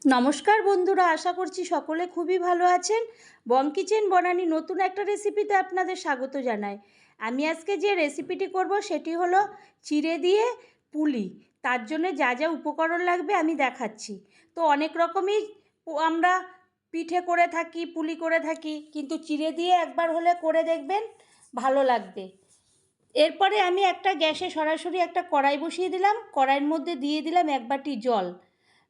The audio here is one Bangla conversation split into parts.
নমস্কার বন্ধুরা, আশা করছি সকলে খুবই ভালো আছেন। বং কিচেন বনানি নতুন একটা রেসিপিতে আপনাদের স্বাগত জানাই। আমি আজকে যে রেসিপিটি করব সেটি হলো চিড়ে দিয়ে পুলি। তার জন্য যা যা উপকরণ লাগবে আমি দেখাচ্ছি। তো অনেক রকমই আমরা পিঠে করে থাকি, পুলি করে থাকি, কিন্তু চিড়ে দিয়ে একবার হলে করে দেখবেন ভালো লাগবে। এরপরে আমি একটা গ্যাসে সরাসরি একটা কড়াই বসিয়ে দিলাম। কড়াইয়ের মধ্যে দিয়ে দিলাম এক বাটি জল।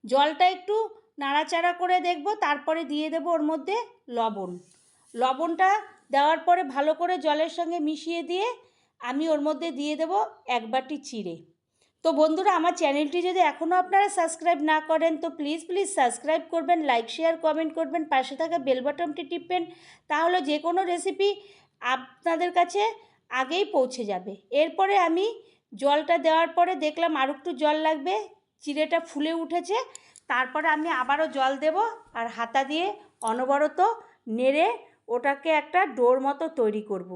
জলটা একটু নাড়াচাড়া করে দেখব, তারপরে দিয়ে দেব ওর মধ্যে লবণ। লবণটা দেওয়ার পরে ভালো করে জলের সঙ্গে মিশিয়ে দিয়ে আমি ওর মধ্যে দিয়ে দেব এক বাটি চিড়ে। তো বন্ধুরা, আমার চ্যানেলটি যদি এখনও আপনারা সাবস্ক্রাইব না করেন, তো প্লিজ প্লিজ সাবস্ক্রাইব করবেন, লাইক, শেয়ার, কমেন্ট করবেন, পাশে থাকা বেল বাটনটি টিপবেন, তাহলে যে কোনো রেসিপি আপনাদের কাছে আগেই পৌঁছে যাবে। এরপরে আমি জলটা দেওয়ার পরে দেখলাম আর একটু জল লাগবে, চিড়েটা ফুলে উঠেছে তারপরে আমি আবারও জল দেব আর হাতা দিয়ে অনবরত নেড়ে ওটাকে একটা ডোর মতো তৈরি করব।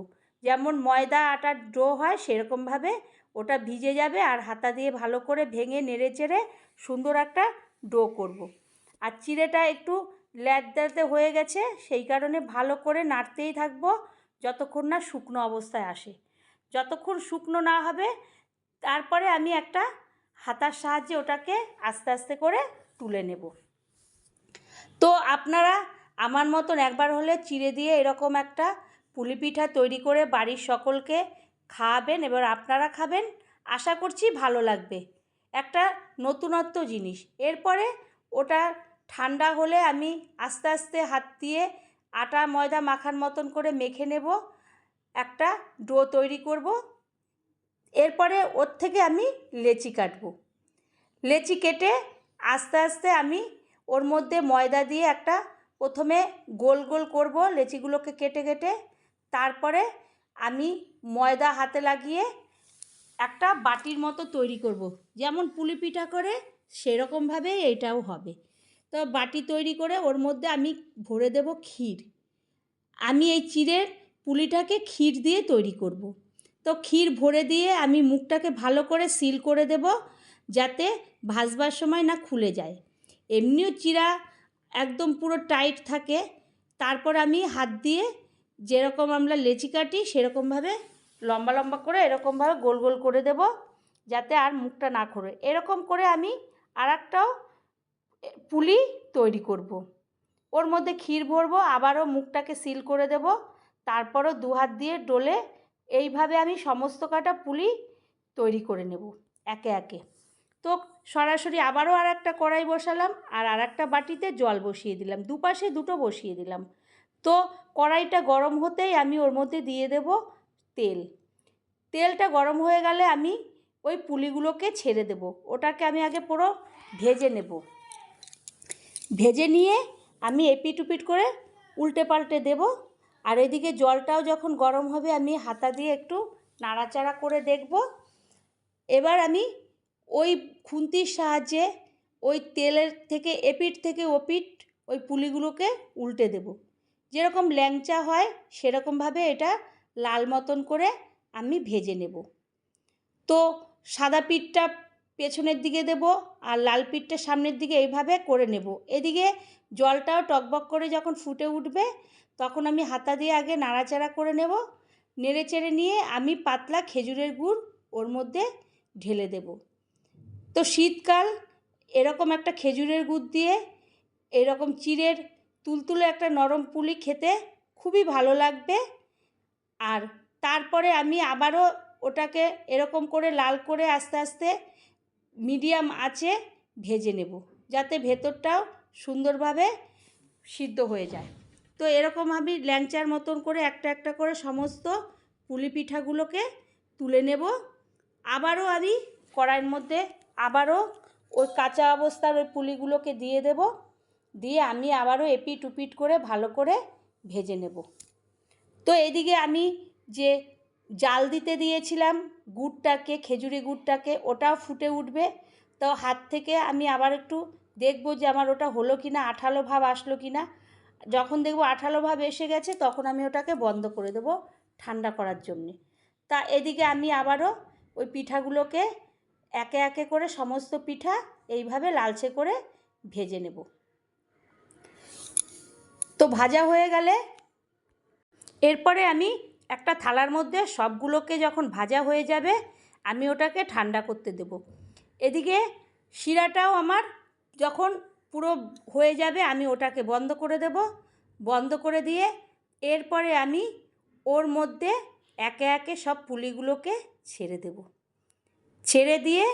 যেমন ময়দা আটার ডো হয় সেরকমভাবে ওটা ভিজে যাবে আর হাতা দিয়ে ভালো করে ভেঙে নেড়ে চেড়ে সুন্দর একটা ডো করব। আর চিড়েটা একটু ল্যাদদাতে হয়ে গেছে সেই কারণে ভালো করে নাড়তেই থাকব যতক্ষণ না শুকনো অবস্থায় আসে যতক্ষণ শুকনো না হবে তারপরে আমি একটা হাতার সাহায্যে ওটাকে আস্তে আস্তে করে তুলে নেব। তো আপনারা আমার মতন একবার হলে চিড়ে দিয়ে এরকম একটা পুলি পিঠা তৈরি করে বাড়ির সকলকে খাওয়াবেন এবার আপনারা খাবেন, আশা করছি ভালো লাগবে। একটা নতুনত্ব জিনিস। এরপরে ওটা ঠান্ডা হলে আমি আস্তে আস্তে হাত দিয়ে আটা, ময়দা মাখার মতন করে মেখে নেব। একটা ডো তৈরি করব। এরপরে ওর থেকে আমি লেচি কাটবো। লেচি কেটে আস্তে আস্তে আমি ওর মধ্যে ময়দা দিয়ে একটা প্রথমে গোল গোল করব, লেচিগুলোকে কেটে কেটে তারপরে আমি ময়দা হাতে লাগিয়ে একটা বাটির মতো তৈরি করব। যেমন পুলি পিঠা করে সেরকমভাবে এইটাও হবে তো বাটি তৈরি করে ওর মধ্যে আমি ভরে দেব ক্ষীর আমি এই চিড়ের পুলিটাকে ক্ষীর দিয়ে তৈরি করব। তো ক্ষীর ভরে দিয়ে আমি মুখটাকে ভালো করে সিল করে দেব যাতে ভাজবার সময় না খুলে যায়। এমনিও চিরা একদম পুরো টাইট থাকে। তারপর আমি হাত দিয়ে যেরকম আমরা লেচি কাটি, সেরকমভাবে লম্বা লম্বা করে এরকমভাবে গোল গোল করে দেব, যাতে আর মুখটা না খোরে এরকম করে আমি আর একটাও পুলি তৈরি করব। ওর মধ্যে ক্ষীর ভরবো, আবারও মুখটাকে সিল করে দেব। তারপরও দু হাত দিয়ে ডলে এইভাবে আমি সমস্ত কাটা পুলি তৈরি করে নেব, একে একে। তো সরাসরি আবারও আর একটা কড়াই বসালাম আর আর একটা বাটিতে জল বসিয়ে দিলাম। দুপাশে দুটো বসিয়ে দিলাম। তো কড়াইটা গরম হতেই আমি ওর মধ্যে দিয়ে দেব তেল। তেলটা গরম হয়ে গেলে আমি ওই পুলিগুলোকে ছেড়ে দেব। ওটাকে আমি আগে পুরো ভেজে নেব। ভেজে নিয়ে আমি এপিট উপিট করে উল্টে পাল্টে দেব। আর এদিকে জলটাও যখন গরম হবে আমি হাতা দিয়ে একটু নাড়াচাড়া করে দেখব। এবার আমি ওই খুন্তির সাহায্যে ওই তেলের থেকে এপিট থেকে ওপিট ওই পুলিগুলোকে উল্টে দেব। যেরকম ল্যাংচা হয়, সেরকমভাবে এটা লাল মতন করে আমি ভেজে নেব। তো সাদা পিঠটা পেছনের দিকে দেব আর লাল পিঠটা সামনের দিকে এইভাবে করে নেব। এদিকে জলটাও টকবক করে যখন ফুটে উঠবে, তখন আমি হাতা দিয়ে আগে নাড়াচাড়া করে নেব নেড়ে চেড়ে নিয়ে আমি পাতলা খেজুরের গুড় ওর মধ্যে ঢেলে দেব। তো শীতকাল এরকম একটা খেজুরের গুড় দিয়ে এরকম চিড়ের তুলতুলে একটা নরম পুলি খেতে খুবই ভালো লাগবে। আর তারপরে আমি আবারও ওটাকে এরকম করে লাল করে আস্তে আস্তে মিডিয়াম আঁচে ভেজে নেব, যাতে ভেতরটাও সুন্দরভাবে সিদ্ধ হয়ে যায়। তো এরকম আমি ল্যাংচার মতন করে একটা একটা করে সমস্ত পুলি পিঠাগুলোকে তুলে নেব। আবারও আমি কড়াইয়ের মধ্যে আবারও ওই কাঁচা অবস্থার ওই পুলিগুলোকে দিয়ে দেব, দিয়ে আমি আবারও এপিট উপিট করে ভালো করে ভেজে নেব। তো এদিকে আমি যে জাল দিতে দিয়েছিলাম, গুড়টাকে, খেজুরি গুড়টাকে, ওটাও ফুটে উঠবে। তো হাত থেকে আমি আবার একটু দেখব যে আমার ওটা হলো কি না আঠালো ভাব আসলো কি না যখন দেখব আঠালো ভাব এসে গেছে, তখন আমি ওটাকে বন্ধ করে দেবো ঠান্ডা করার জন্যে। তা এদিকে আমি আবারও ওই পিঠাগুলোকে একে একে করে সমস্ত পিঠা এইভাবে লালচে করে ভেজে নেব। তো ভাজা হয়ে গেলে এরপরে আমি একটা থালার মধ্যে সবগুলোকে যখন ভাজা হয়ে যাবে, আমি ওটাকে ঠান্ডা করতে দেব। এদিকে শিরাটাও আমার যখন পুরো হয়ে যাবে, আমি ওটাকে বন্ধ করে দেব। বন্ধ করে দিয়ে এরপরে আমি ওর মধ্যে একে একে সব পুলিগুলোকে ছেড়ে দেব। ছেড়ে দিয়ে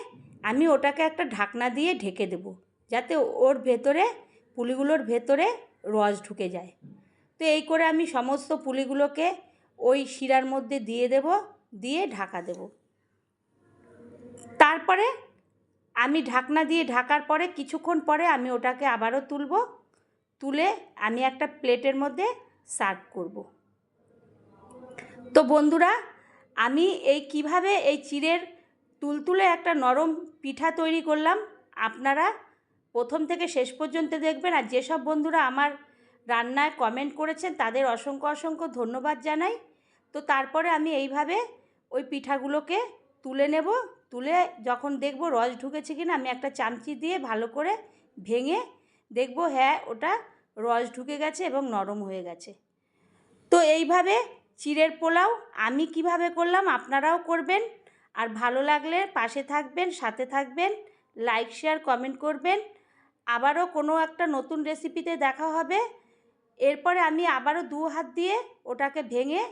আমি ওটাকে একটা ঢাকনা দিয়ে ঢেকে দেব, যাতে ওর ভেতরে পুলিগুলোর ভেতরে রস ঢুকে যায়। তো এই করে আমি সমস্ত পুলিগুলোকে ওই শিরার মধ্যে দিয়ে দেব, দিয়ে ঢাকা দেব। তারপরে আমি ঢাকনা দিয়ে ঢাকার পরে কিছুক্ষণ পরে আমি ওটাকে আবারও তুলব, তুলে আমি একটা প্লেটের মধ্যে সার্ভ করব। তো বন্ধুরা, আমি এই কীভাবে এই চিড়ের তুলতুলে একটা নরম পিঠা তৈরি করলাম। আপনারা প্রথম থেকে শেষ পর্যন্ত দেখবেন আর যেসব বন্ধুরা আমার রান্নায় কমেন্ট করেছেন তাদের অসংখ্য অসংখ্য ধন্যবাদ জানাই। তো তারপরে আমি এইভাবে ওই পিঠাগুলোকে তুলে নেব। তুলে যখন দেখব রস ঢুকেছে কিনা আমি একটা চামচি দিয়ে ভালো করে ভেঙে দেখব হ্যাঁ ওটা রস ঢুকে গেছে এবং নরম হয়ে গেছে। তো এইভাবে চিড়ের পোলাও আমি কীভাবে করলাম আপনারাও করবেন। আর ভালো লাগলে পাশে থাকবেন, সাথে থাকবেন লাইক শেয়ার কমেন্ট করবেন। আবারও কোনো একটা নতুন রেসিপিতে দেখা হবে। এরপরে আমি আবারও দু হাত দিয়ে ওটাকে ভেঙে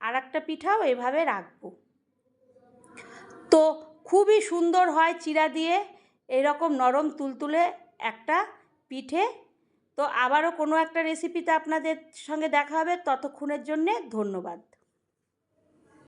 আর একটা পিঠাও এভাবে রাখব। তো খুবই সুন্দর হয় চিরা দিয়ে এরকম নরম তুলতুলে একটা পিঠে। তো আবারও কোনো একটা রেসিপিতে আপনাদের সঙ্গে দেখা হবে। ততক্ষণের জন্যে ধন্যবাদ।